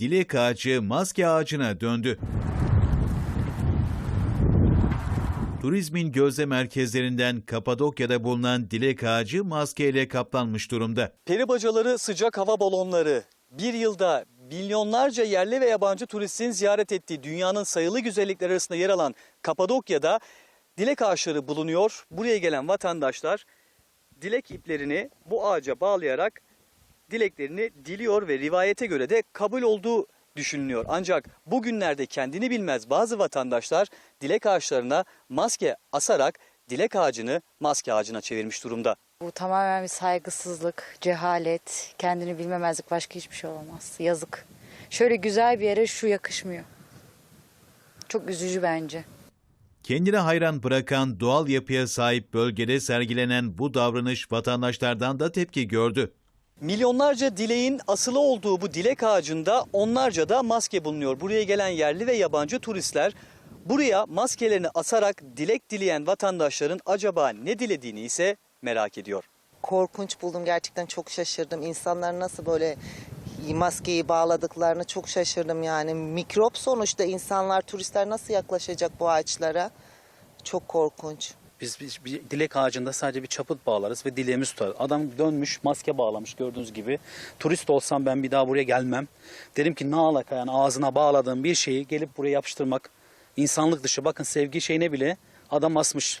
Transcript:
dilek ağacı maske ağacına döndü. Turizmin gözde merkezlerinden Kapadokya'da bulunan dilek ağacı maskeyle kaplanmış durumda. Peri bacaları sıcak hava balonları bir yılda milyonlarca yerli ve yabancı turistin ziyaret ettiği dünyanın sayılı güzellikler arasında yer alan Kapadokya'da dilek ağaçları bulunuyor. Buraya gelen vatandaşlar dilek iplerini bu ağaca bağlayarak dileklerini diliyor ve rivayete göre de kabul olduğu düşünülüyor. Ancak bugünlerde kendini bilmez bazı vatandaşlar dilek ağaçlarına maske asarak dilek ağacını maske ağacına çevirmiş durumda. Bu tamamen bir saygısızlık, cehalet, kendini bilmemezlik başka hiçbir şey olamaz. Yazık. Şöyle güzel bir yere şu yakışmıyor. Çok üzücü bence. Kendine hayran bırakan doğal yapıya sahip bölgede sergilenen bu davranış vatandaşlardan da tepki gördü. Milyonlarca dileğin asılı olduğu bu dilek ağacında onlarca da maske bulunuyor. Buraya gelen yerli ve yabancı turistler buraya maskelerini asarak dilek dileyen vatandaşların acaba ne dilediğini ise merak ediyor. korkunç buldum. Gerçekten çok şaşırdım. İnsanlar nasıl böyle maskeyi bağladıklarını çok şaşırdım yani. Mikrop sonuçta insanlar, turistler nasıl yaklaşacak bu ağaçlara? Çok korkunç. Biz, biz bir dilek ağacında sadece bir çaput bağlarız ve dileğimizi tutarız. Adam dönmüş maske bağlamış gördüğünüz gibi. Turist olsam ben bir daha buraya gelmem. Derim ki ne alaka yani ağzına bağladığım bir şeyi gelip buraya yapıştırmak insanlık dışı. Bakın sevgi şeyine bile adam asmış.